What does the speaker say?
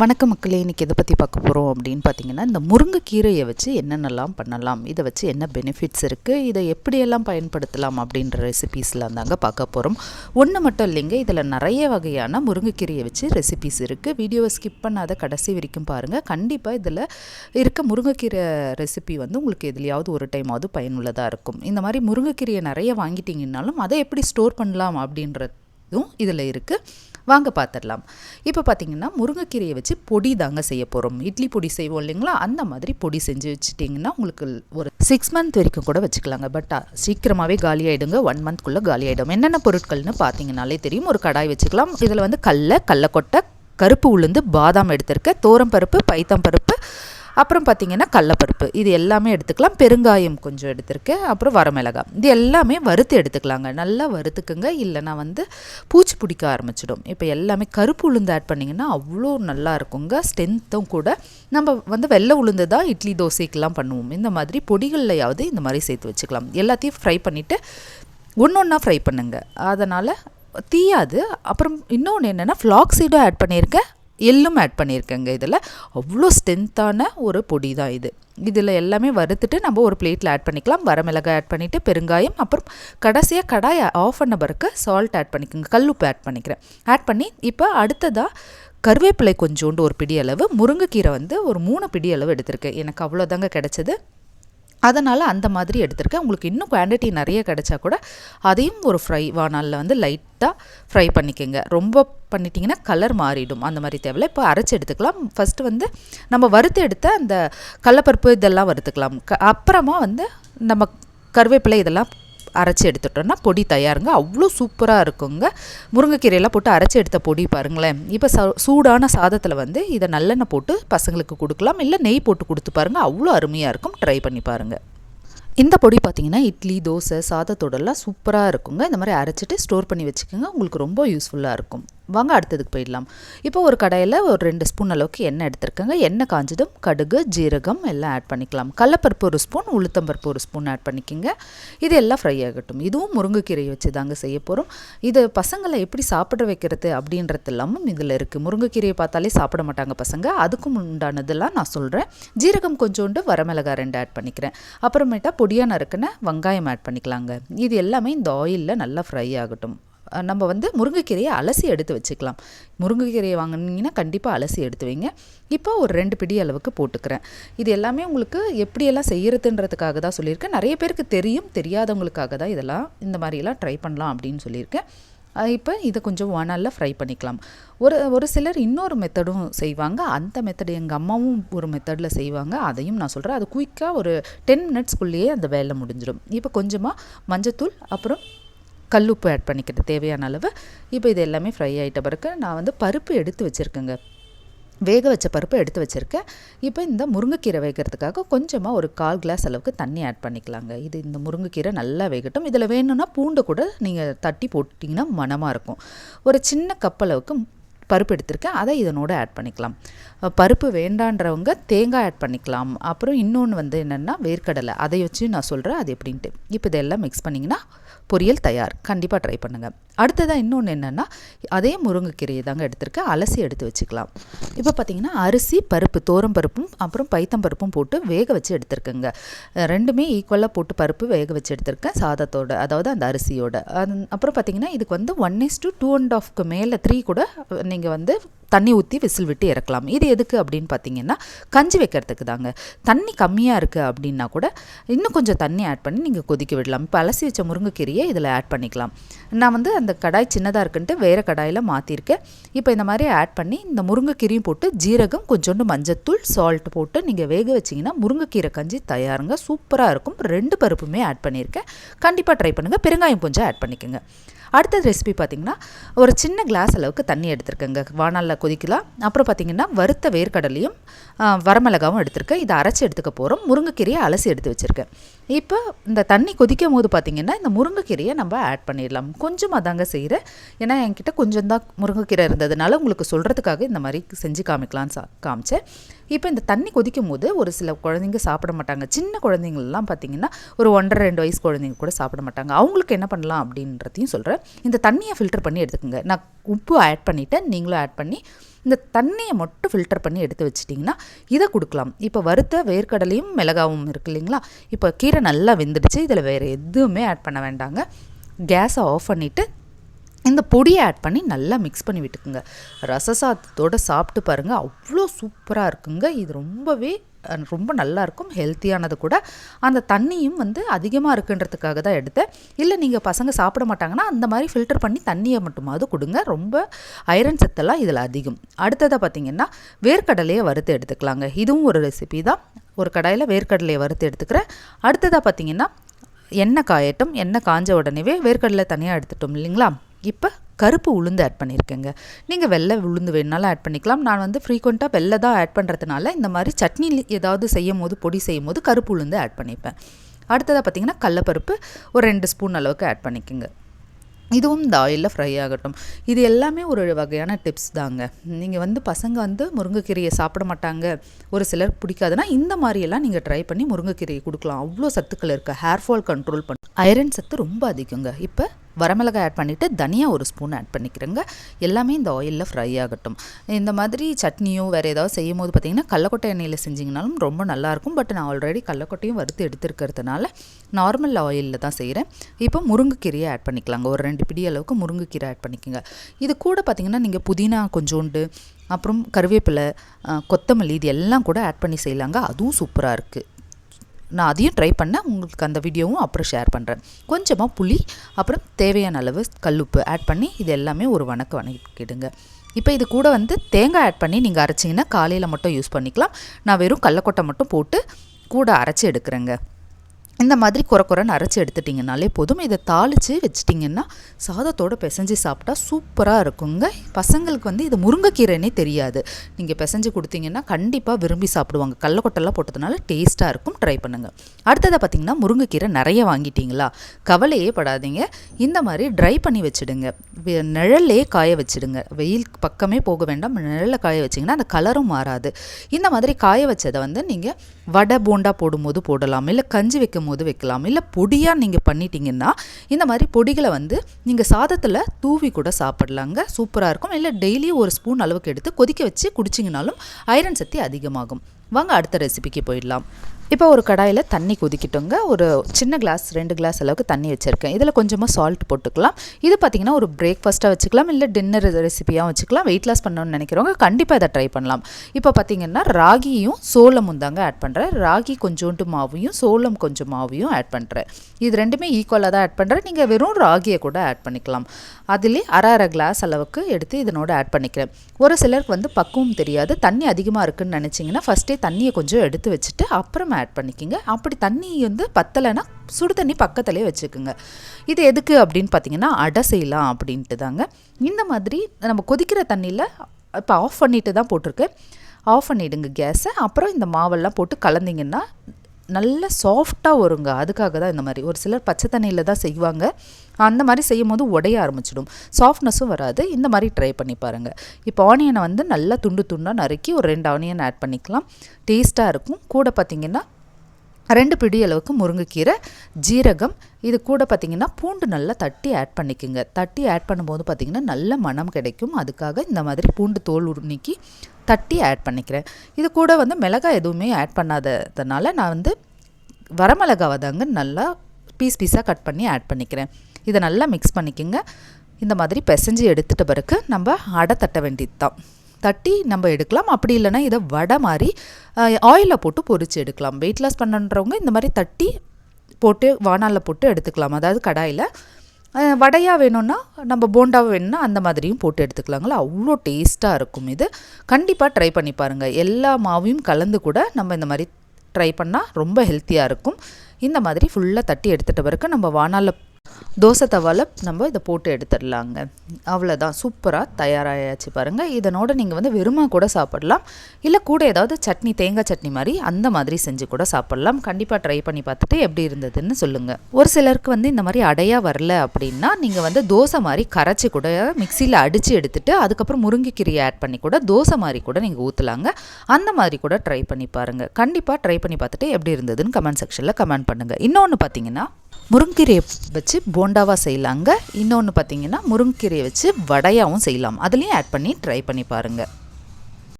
வணக்க மக்களே இன்றைக்கி எதை பற்றி பார்க்க போகிறோம் அப்படின்னு பார்த்தீங்கன்னா இந்த முருங்கைக்கீரையை வச்சு என்னென்னலாம் பண்ணலாம் இதை வச்சு என்ன பெனிஃபிட்ஸ் இருக்குது இதை எப்படியெல்லாம் பயன்படுத்தலாம் அப்படின்ற ரெசிபீஸ்லாம் தாங்க பார்க்க போகிறோம் ஒன்று மட்டும் இல்லைங்க இதில் நிறைய வகையான முருங்கைக்கீரையை வச்சு ரெசிபீஸ் இருக்குது வீடியோவை ஸ்கிப் பண்ணாத கடைசி வரைக்கும் பாருங்கள் கண்டிப்பாக இதில் இருக்க முருங்கைக்கீரை ரெசிபி வந்து உங்களுக்கு எதுலையாவது ஒரு டைமாவது பயனுள்ளதாக இருக்கும். இந்த மாதிரி முருங்கைக்கீரையை நிறைய வாங்கிட்டீங்கன்னாலும் அதை எப்படி ஸ்டோர் பண்ணலாம் அப்படின்றதும் இதில் இருக்குது வாங்க பார்த்துடலாம் இப்போ பார்த்தீங்கன்னா முருங்கைக்கீரையை வச்சு பொடி தாங்க செய்ய போகிறோம் இட்லி பொடி செய்வோம் இல்லைங்களா? அந்த மாதிரி பொடி செஞ்சு வச்சுட்டிங்கன்னா உங்களுக்கு ஒரு சிக்ஸ் மந்த் வரைக்கும் கூட வச்சுக்கலாங்க. பட் சீக்கிரமாகவே காலி ஆகிடுங்க ஒன் மந்த்க்குள்ளே காலி ஆகிடும் என்னென்ன பொருட்கள்னு பார்த்தீங்கனாலே தெரியும். ஒரு கடாய் வச்சுக்கலாம். இதில் வந்து கடல கடலக்கொட்டை கருப்பு உளுந்து பாதாம் எடுத்திருக்கேன். தோரம் பருப்பு பைத்தம் பருப்பு அப்புறம் பார்த்திங்கன்னா கடலப்பருப்பு. இது எல்லாமே எடுத்துக்கலாம். பெருங்காயம் கொஞ்சம் எடுத்திருக்கேன். அப்புறம் வரமிளகாய். இது எல்லாமே வறுத்து எடுத்துக்கலாங்க. நல்லா வறுத்துக்குங்க. இல்லைனா வந்து பூச்சி பிடிக்க ஆரம்பிச்சிடும். இப்போ எல்லாமே கருப்பு உளுந்து ஆட் பண்ணிங்கன்னா அவ்வளோ நல்லா இருக்குங்க. ஸ்ட்ரென்த்தும் கூட. நம்ம வந்து வெள்ளை உளுந்து தான் இட்லி தோசைக்கெலாம் பண்ணுவோம். இந்த மாதிரி பொடிகள்லையாவது இந்த மாதிரி சேர்த்து வச்சுக்கலாம். எல்லாத்தையும் ஃப்ரை பண்ணிவிட்டு ஒன்று ஒன்றா ஃப்ரை பண்ணுங்கள் அதனால் தீயாது. அப்புறம் இன்னொன்று என்னென்னா ஃப்ளாக் சீடும் ஆட் பண்ணியிருக்கேன். எள்ளும் ஆட் பண்ணியிருக்கேங்க இதில். அவ்வளோ ஸ்ட்ரென்த்தான ஒரு பொடி தான் இது. இதில் எல்லாமே வறுத்துட்டு நம்ம ஒரு பிளேட்டில் ஆட் பண்ணிக்கலாம். வரமிளகாய் ஆட் பண்ணிவிட்டு பெருங்காயம் அப்புறம் கடைசியாக கடாய் ஆஃப் பண்ண பிறகு சால்ட் ஆட் பண்ணிக்கோங்க. கல்லுப்பு ஆட் பண்ணிக்கிறேன். ஆட் பண்ணி இப்போ அடுத்ததாக கருவேப்பிலை கொஞ்சோண்டு ஒரு பிடி அளவு முருங்கைக்கீரை வந்து ஒரு மூணு பிடி அளவு எடுத்திருக்கேன். எனக்கு அவ்வளோதாங்க கிடச்சிது. அதனால் அந்த மாதிரி எடுத்திருக்கேன். உங்களுக்கு இன்னும் குவான்டிட்டி நிறைய கிடைச்சா கூட அதையும் ஒரு ஃப்ரை வானாலில் வந்து லைட்டாக ஃப்ரை பண்ணிக்கோங்க. ரொம்ப பண்ணிட்டீங்கன்னா கலர் மாறிடும். அந்த மாதிரி தேவையில்லை. இப்போ அரைச்சி எடுத்துக்கலாம். ஃபஸ்ட்டு வந்து நம்ம வறுத்து எடுத்த அந்த கடலப்பருப்பு இதெல்லாம் வறுத்துக்கலாம். க அப்புறமா வந்து நம்ம கருவேப்பிலை இதெல்லாம் அரைச்சி எடுத்துட்டோன்னா பொடி தயாருங்க. அவ்வளோ சூப்பராக இருக்குங்க. முருங்கைக்கீரையெல்லாம் போட்டு அரைச்சி எடுத்த பொடி பாருங்களேன். இப்போ ச சூடான சாதத்தில் வந்து இதை நல்லெண்ணெய் போட்டு பசங்களுக்கு கொடுக்கலாம். இல்லை நெய் போட்டு கொடுத்து பாருங்கள் அவ்வளோ அருமையாக இருக்கும். ட்ரை பண்ணி பாருங்கள் இந்த பொடி பார்த்திங்கன்னா இட்லி தோசை சாதத்தோடெல்லாம் சூப்பராக இருக்குங்க. இந்த மாதிரி அரைச்சிட்டு ஸ்டோர் பண்ணி வச்சுக்கோங்க. உங்களுக்கு ரொம்ப யூஸ்ஃபுல்லாக இருக்கும். வாங்க அடுத்ததுக்கு போயிடலாம். இப்போ ஒரு கடையில் ஒரு ரெண்டு ஸ்பூன் அளவுக்கு எண்ணெய் எடுத்துருக்கேங்க. எண்ணெய் காஞ்சதும் கடுகு ஜீரகம் எல்லாம் ஆட் பண்ணிக்கலாம். கடலப்பருப்பு ஒரு ஸ்பூன் உளுத்தம்பருப்பு ஒரு ஸ்பூன் ஆட் பண்ணிக்கோங்க. இது எல்லாம் ஃப்ரை ஆகட்டும். இதுவும் முருங்கைக்கீரை வச்சு தாங்க செய்ய போகிறோம் இது பசங்களை எப்படி சாப்பிட வைக்கிறது அப்படின்றது எல்லாமும் இதில் இருக்குது முருங்கைக்கீரையை பார்த்தாலே சாப்பிட மாட்டாங்க பசங்க. அதுக்கும் உண்டானதெல்லாம் நான் சொல்கிறேன் ஜீரகம் கொஞ்சோண்டு வரமிளகாய் ரெண்டு ஆட் பண்ணிக்கிறேன். அப்புறமேட்டா பொடியாக நறுக்குன வெங்காயம் ஆட் பண்ணிக்கலாங்க. இது எல்லாமே இந்த ஆயிலில் நல்லா ஃப்ரை ஆகட்டும். நம்ம வந்து முருங்கைக்கீரையை அலசி எடுத்து வச்சுக்கலாம். முருங்கைக்கீரையை வாங்கினீங்கன்னா கண்டிப்பாக அலசி எடுத்து வைங்க. இப்போ ஒரு ரெண்டு பிடி அளவுக்கு போட்டுக்கிறேன். இது எல்லாமே உங்களுக்கு எப்படியெல்லாம் செய்கிறதுன்றதுக்காக தான் சொல்லியிருக்கேன். நிறைய பேருக்கு தெரியும் தெரியாதவங்களுக்காக தான் இதெல்லாம் இந்த மாதிரியெல்லாம் ட்ரை பண்ணலாம் அப்படின்னு சொல்லியிருக்கேன். இப்போ இதை கொஞ்சம் வானலில் ஃப்ரை பண்ணிக்கலாம். ஒரு ஒரு சிலர் இன்னொரு மெத்தடும் செய்வாங்க. அந்த மெத்தடு எங்கள் அம்மாவும் ஒரு மெத்தடில் செய்வாங்க. அதையும் நான் சொல்கிறேன் அது குயிக்காக ஒரு டென் மினிட்ஸ்க்குள்ளேயே அந்த வேலை முடிஞ்சிடும். இப்போ கொஞ்சமாக மஞ்சத்தூள் அப்புறம் கல்லுப்பு ஆட் பண்ணிக்கிட்டு தேவையான அளவு. இப்போ இது எல்லாமே ஃப்ரை ஆகிட்ட பிறகு நான் வந்து பருப்பு எடுத்து வச்சுருக்கேங்க. வேக வச்ச பருப்பு எடுத்து வச்சுருக்கேன். இப்போ இந்த முருங்கைக்கீரை வேகிறதுக்காக கொஞ்சமாக ஒரு கால் கிளாஸ் அளவுக்கு தண்ணி ஆட் பண்ணிக்கலாங்க. இது இந்த முருங்கைக்கீரை நல்லா வேகட்டும். இதில் வேணும்னா பூண்டு கூட நீங்கள் தட்டி போட்டிங்கன்னா மனமாக இருக்கும். ஒரு சின்ன கப் அளவுக்கு பருப்பு எடுத்திருக்கேன் அதை இதனோட ஆட் பண்ணிக்கலாம். பருப்பு வேண்டான்றவங்க தேங்காய் ஆட் பண்ணிக்கலாம். அப்புறம் இன்னொன்று வந்து என்னென்னா வேர்க்கடலை. அதை வச்சு நான் சொல்கிறேன் அது எப்படின்ட்டு. இப்போ இதெல்லாம் மிக்ஸ் பண்ணிங்கன்னா பொரியல் தயார். கண்டிப்பாக ட்ரை பண்ணுங்கள் அடுத்ததாக இன்னொன்று என்னென்னா அதே முருங்கைக்கீரையை தாங்க எடுத்திருக்கேன். அலசி எடுத்து வச்சுக்கலாம். இப்போ பார்த்தீங்கன்னா அரிசி பருப்பு தோரம் பருப்பும் அப்புறம் பைத்தம் பருப்பும் போட்டு வேக வச்சு எடுத்திருக்கேங்க. ரெண்டுமே ஈக்குவலாக போட்டு பருப்பு வேக வச்சு எடுத்திருக்கேன் சாதத்தோட அதாவது அந்த அரிசியோட. அப்புறம் பார்த்தீங்கன்னா இதுக்கு வந்து one is two two and ஆஃப்க்கு மேலே த்ரீ கூட நீங்கள் வந்து தண்ணி ஊற்றி விசில் விட்டு இறக்கலாம். இது எதுக்கு அப்படின்னு பார்த்தீங்கன்னா கஞ்சி வைக்கிறதுக்கு தாங்க. தண்ணி கம்மியாக இருக்குது அப்படின்னா கூட இன்னும் கொஞ்சம் தண்ணி ஆட் பண்ணி நீங்கள் கொதிக்க விடலாம். இப்போ அலசி வச்ச முருங்கைக்கீரையை இதில் ஆட் பண்ணிக்கலாம். நான் வந்து அந்த கடாய் சின்னதாக இருக்குன்ட்டு வேறு கடாயில் மாற்றிருக்கேன் இப்போ இந்த மாதிரி ஆட் பண்ணி இந்த முருங்கைக்கீரையும் போட்டு ஜீரகம் கொஞ்சோண்டு மஞ்சத்தூள் சால்ட் போட்டு நீங்கள் வேக வச்சிங்கன்னா முருங்கைக்கீரை கஞ்சி தயாருங்க. சூப்பராக இருக்கும். ரெண்டு பருப்புமே ஆட் பண்ணியிருக்கேன் கண்டிப்பாக ட்ரை பண்ணுங்கள் பெருங்காயம் கொஞ்சம் ஆட் பண்ணிக்கோங்க. அடுத்தது ரெசிபி பார்த்திங்கன்னா ஒரு சின்ன கிளாஸ் அளவுக்கு தண்ணி எடுத்துருக்கேங்க. வானலில் கொதிக்கலாம். அப்புறம் பார்த்திங்கன்னா வறுத்த வேர்க்கடலையும் வரமிளகாவும் எடுத்திருக்கேன். இதை அரைச்சி எடுத்துக்க போகிறோம் முருங்கைக்கீரையை அலசி எடுத்து வச்சுருக்கேன். இப்போ இந்த தண்ணி கொதிக்கும் போது பார்த்திங்கன்னா இந்த முருங்கைக்கீரையை நம்ம ஆட் பண்ணிடலாம். கொஞ்சமாக தாங்க செய்கிறேன் ஏன்னா என்கிட்ட கொஞ்சம் தான் முருங்கைக்கீரை இருந்ததுனால உங்களுக்கு சொல்கிறதுக்காக இந்த மாதிரி செஞ்சு காமிக்கலான்னு சா காமிச்சேன். இப்போ இந்த தண்ணி கொதிக்கும் போது ஒரு சில குழந்தைங்க சாப்பிட மாட்டாங்க. சின்ன குழந்தைங்கள்லாம் பார்த்திங்கன்னா ஒரு ஒன்றரை ரெண்டு வயசு குழந்தைங்க கூட சாப்பிட மாட்டாங்க. அவங்களுக்கு என்ன பண்ணலாம் அப்படின்றதையும் சொல்கிறேன் இந்த தண்ணியை ஃபில்டர் பண்ணி எடுத்துக்கோங்க. நான் உப்பு ஆட் பண்ணிவிட்டேன் நீங்களும் ஆட் பண்ணி இந்த தண்ணியை மட்டும் ஃபில்டர் பண்ணி எடுத்து வச்சிட்டிங்கன்னா இதை கொடுக்கலாம். இப்போ வறுத்த வேர்க்கடலையும் மிளகாவும் இருக்கு இல்லைங்களா? இப்போ கீரை நல்லா வெந்துடுச்சு இதில் வேறு எதுவுமே ஆட் பண்ண வேண்டாங்க. கேஸை ஆஃப் பண்ணிவிட்டு இந்த பொடியை ஆட் பண்ணி நல்லா மிக்ஸ் பண்ணி விட்டுக்குங்க. ரசசாதத்தோடு சாப்பிட்டு பாருங்கள் அவ்வளோ சூப்பராக இருக்குங்க. இது ரொம்பவே ரொம்ப நல்லா இருக்கும் ஹெல்த்தியானது கூட. அந்த தண்ணியும் வந்து அதிகமாக இருக்குன்றதுக்காக தான் எடுத்தேன். இல்லை நீங்கள் பசங்க சாப்பிட மாட்டாங்கன்னா அந்த மாதிரி ஃபில்டர் பண்ணி தண்ணியை மட்டுமாவது கொடுங்க. ரொம்ப ஐரன் சத்தெல்லாம் இதில் அதிகம். அடுத்ததாக பார்த்தீங்கன்னா வேர்க்கடலையை வறுத்து எடுத்துக்கலாங்க. இதுவும் ஒரு ரெசிபி தான். ஒரு கடாயில் வேர்க்கடலையை வறுத்து எடுத்துக்கிறேன். அடுத்ததாக பார்த்தீங்கன்னா எண்ணெய் காயட்டும். எண்ணெய் காஞ்ச உடனேவே வேர்க்கடலை தனியாக எடுத்துட்டோம் இல்லைங்களா? இப்போ கருப்பு உளுந்து ஆட் பண்ணியிருக்கேங்க நீங்கள் வெள்ளை உளுந்து வேணுனாலும் ஆட் பண்ணிக்கலாம். நான் வந்து ஃப்ரீக்வெண்ட்டாக வெள்ளை தான் ஆட் பண்ணுறதுனால இந்த மாதிரி சட்னி ஏதாவது செய்யும் போது பொடி செய்யும் போது கருப்பு உளுந்து ஆட் பண்ணிப்பேன். அடுத்ததாக பார்த்தீங்கன்னா கடலப்பருப்பு ஒரு ரெண்டு ஸ்பூன் அளவுக்கு ஆட் பண்ணிக்கோங்க. இதுவும் இந்த ஆயிலில் ஃப்ரை ஆகட்டும். இது எல்லாமே ஒரு வகையான டிப்ஸ் தாங்க. நீங்கள் வந்து பசங்க வந்து முருங்கைக்கீரையை சாப்பிட மாட்டாங்க. ஒரு சிலர் பிடிக்காதுன்னா இந்த மாதிரியெல்லாம் நீங்கள் ட்ரை பண்ணி முருங்கைக்கீரையை கொடுக்கலாம். அவ்வளோ சத்துக்கள் இருக்குது ஹேர் ஃபால் கண்ட்ரோல் பண்ண ஐரன் சத்து ரொம்ப அதிகங்க. இப்போ வரமிளகாய் ஆட் பண்ணிவிட்டு தனியாக ஒரு ஸ்பூன் ஆட் பண்ணிக்கிறேங்க. எல்லாமே இந்த ஆயிலில் ஃப்ரை ஆகட்டும். இந்த மாதிரி சட்னியோ வேறு ஏதாவது செய்யும் போது பார்த்திங்கன்னா கடலக்கொட்டை எண்ணெயில் செஞ்சிங்கனாலும் ரொம்ப நல்லாயிருக்கும் பட் நான் ஆல்ரெடி கடலக்கொட்டையும் வறுத்து எடுத்துருக்கிறதுனால நார்மல் ஆயிலில் தான் செய்கிறேன் இப்போ முருங்கைக்கீரையை ஆட் பண்ணிக்கலாங்க. ஒரு ரெண்டு பிடி அளவுக்கு முருங்கைக்கீரை ஆட் பண்ணிக்கோங்க. இது கூட பார்த்திங்கன்னா நீங்கள் புதினா கொஞ்சோண்டு அப்புறம் கருவேப்பிலை கொத்தமல்லி இது எல்லாம் கூட ஆட் பண்ணி செய்யலாங்க. அதுவும் சூப்பராக இருக்குது நான் அதையும் ட்ரை பண்ணேன் உங்களுக்கு அந்த வீடியோவும் அப்புறம் ஷேர் பண்ணுறேன் கொஞ்சமாக புளி அப்புறம் தேவையான அளவு கல்லுப்பு ஆட் பண்ணி இது எல்லாமே ஒரு வணக்கம் வணக்கிடுங்க. இப்போ இது கூட வந்து தேங்காய் ஆட் பண்ணி நீங்கள் அரைச்சிங்கன்னா காலையில் மட்டும் யூஸ் பண்ணிக்கலாம். நான் வெறும் கடலக்கொட்டை மட்டும் போட்டு கூட அரைச்சி எடுக்கிறேங்க. இந்த மாதிரி குறை குறைன்னு அரைச்சி எடுத்துட்டிங்கனாலே போதும். இதை தாளித்து வச்சிட்டிங்கன்னா சாதத்தோட பிசைஞ்சு சாப்பிட்டா சூப்பராக இருக்குங்க. பசங்களுக்கு வந்து இது முருங்கைக்கீரைனே தெரியாது. நீங்கள் பிசைஞ்சு கொடுத்தீங்கன்னா கண்டிப்பாக விரும்பி சாப்பிடுவாங்க. கடலக்கொட்டெல்லாம் போட்டதுனால டேஸ்ட்டாக இருக்கும். ட்ரை பண்ணுங்கள் அடுத்ததாக பார்த்தீங்கன்னா முருங்கைக்கீரை நிறைய வாங்கிட்டீங்களா? கவலையே படாதீங்க. இந்த மாதிரி ட்ரை பண்ணி வச்சுடுங்க. நிழல்லே காய வச்சுடுங்க. வெயில் பக்கமே போக வேண்டாம். நிழலில் காய வச்சிங்கன்னா அந்த கலரும் மாறாது. இந்த மாதிரி காய வச்சதை வந்து நீங்கள் வடை போண்டா போடும்போது போடலாம். இல்லை கஞ்சி வைக்கும் போது வைக்கலாம். இல்லை பொடியாக நீங்கள் பண்ணிட்டீங்கன்னா இந்த மாதிரி பொடிகளை வந்து நீங்கள் சாதத்தில் தூவி கூட சாப்பிடலாங்க. சூப்பராக இருக்கும். இல்லை டெய்லி ஒரு ஸ்பூன் அளவுக்கு எடுத்து கொதிக்க வச்சு குடிச்சிங்கனாலும் ஐரன் சக்தி அதிகமாகும். வாங்க அடுத்த ரெசிபிக்கு போயிடலாம். இப்போ ஒரு கடாயில் தண்ணி கொதிக்கிட்டோங்க. ஒரு சின்ன கிளாஸ் ரெண்டு கிளாஸ் அளவுக்கு தண்ணி வச்சுருக்கேன். இதில் கொஞ்சமாக சால்ட் போட்டுக்கலாம். இது பார்த்திங்கன்னா ஒரு பிரேக்ஃபாஸ்ட்டாக வச்சுக்கலாம். இல்லை டின்னர் ரெசிபியாக வச்சுக்கலாம். வெயிட் லாஸ் பண்ணணும்னு நினைக்கிறவங்க கண்டிப்பாக இதை ட்ரை பண்ணலாம். இப்போ பார்த்திங்கன்னா ராகியும் சோளமும் தாங்க ஆட் பண்ணுறேன் ராகி கொஞ்சோண்டு மாவையும் சோளம் கொஞ்சம் மாவையும் ஆட் பண்ணுறேன் இது ரெண்டுமே ஈக்குவலாக தான் ஆட் பண்ணுறேன் நீங்கள் வெறும் ராகியை கூட ஆட் பண்ணிக்கலாம். அதிலே அரை அரை கிளாஸ் அளவுக்கு எடுத்து இதனோட ஆட் பண்ணிக்கிறேன். ஒரு சிலருக்கு வந்து பக்குவம் தெரியாது. தண்ணி அதிகமாக இருக்குன்னு நினச்சிங்கன்னா ஃபஸ்ட்டே தண்ணியை கொஞ்சம் எடுத்து வச்சுட்டு அப்புறம் ஆட் பண்ணிக்கிங்க. அப்படி தண்ணி வந்து பத்தலைன்னா சுடு தண்ணி பக்கத்துலேயே வச்சுக்கோங்க. இது எதுக்கு அப்படின்னு பார்த்தீங்கன்னா அடை செய்யலாம் அப்படின்ட்டு தாங்க. இந்த மாதிரி நம்ம கொதிக்கிற தண்ணியில் இப்போ ஆஃப் பண்ணிட்டு தான் போட்டிருக்கேன் ஆஃப் பண்ணிவிடுங்க கேஸை. அப்புறம் இந்த மாவெல்லாம் போட்டு கலந்தீங்கன்னா நல்ல சாஃப்டாக வருங்க. அதுக்காக தான் இந்த மாதிரி. ஒரு சிலர் பச்சை தண்ணியில் தான் செய்வாங்க. அந்த மாதிரி செய்யும் போது உடைய ஆரம்பிச்சிடும். சாஃப்ட்னஸும் வராது. இந்த மாதிரி ட்ரை பண்ணி பாருங்கள் இப்போ ஆனியனை வந்து நல்லா துண்டு துண்டாக நறுக்கி ஒரு ரெண்டு ஆனியன் ஆட் பண்ணிக்கலாம். டேஸ்ட்டாக இருக்கும். கூட பார்த்திங்கன்னா ரெண்டு பிடி அளவுக்கு முருங்கைக்கீரை ஜீரகம் இது கூட பார்த்திங்கன்னா பூண்டு நல்லா தட்டி ஆட் பண்ணிக்கோங்க. தட்டி ஆட் பண்ணும்போது பார்த்திங்கன்னா நல்ல மனம் கிடைக்கும். அதுக்காக இந்த மாதிரி பூண்டு தோல் உருணிக்கி தட்டி ஆட் பண்ணிக்கிறேன். இது கூட வந்து மிளகாய் எதுவுமே ஆட் பண்ணாததுனால நான் வந்து வரமிளகாவை தாங்க நல்லா பீஸ் பீஸாக கட் பண்ணி ஆட் பண்ணிக்கிறேன். இதை நல்லா மிக்ஸ் பண்ணிக்கோங்க. இந்த மாதிரி பிசைஞ்சு எடுத்துகிட்ட பிறகு நம்ம அடை தட்ட வேண்டியது தான் தட்டி நம்ம எடுக்கலாம். அப்படி இல்லைன்னா இதை வடை மாதிரி ஆயிலில் போட்டு பொறிச்சு எடுக்கலாம். வெயிட் லாஸ் பண்ணுறவங்க இந்த மாதிரி தட்டி போட்டு வானாலில் போட்டு எடுத்துக்கலாம். அதாவது கடாயில். வடையாக வேணும்னா நம்ம போண்டாவை வேணும்னா அந்த மாதிரியும் போட்டு எடுத்துக்கலாங்களா? அவ்வளோ டேஸ்ட்டாக இருக்கும் இது. கண்டிப்பாக ட்ரை பண்ணி பாருங்கள் எல்லா மாவையும் கலந்து கூட நம்ம இந்த மாதிரி ட்ரை பண்ணால் ரொம்ப ஹெல்த்தியாக இருக்கும். இந்த மாதிரி ஃபுல்லாக தட்டி எடுத்துகிட்ட பிறகு நம்ம வானாலில் தோசை தவால நம்ம இதை போட்டு எடுத்துடலாங்க. அவ்வளோதான் சூப்பராக தயாராகியாச்சு பாருங்கள் இதனோட நீங்கள் வந்து வெறுமா கூட சாப்பிடலாம். இல்லை கூட ஏதாவது சட்னி தேங்காய் சட்னி மாதிரி அந்த மாதிரி செஞ்சு கூட சாப்பிடலாம். கண்டிப்பாக ட்ரை பண்ணி பார்த்துட்டு எப்படி இருந்ததுன்னு சொல்லுங்கள் ஒரு சிலருக்கு வந்து இந்த மாதிரி அடையாக வரல அப்படின்னா நீங்கள் வந்து தோசை மாதிரி கரைச்சி கூட மிக்சியில் அடித்து எடுத்துட்டு அதுக்கப்புறம் முருங்கைக்கீரையை ஆட் பண்ணி கூட தோசை மாதிரி கூட நீங்கள் ஊற்றலாங்க அந்த மாதிரி கூட ட்ரை பண்ணி பாருங்கள் கண்டிப்பாக ட்ரை பண்ணி பார்த்துட்டு எப்படி இருந்ததுன்னு கமெண்ட் செக்ஷனில் கமெண்ட் பண்ணுங்கள் இன்னொன்று பார்த்தீங்கன்னா முருங்கீரையை வச்சு போண்டாவாக செய்யலாங்க. இன்னொன்று பார்த்தீங்கன்னா முருங்கீரையை வச்சு வடையாகவும் செய்யலாம். அதுலேயும் ஆட் பண்ணி ட்ரை பண்ணி பாருங்கள்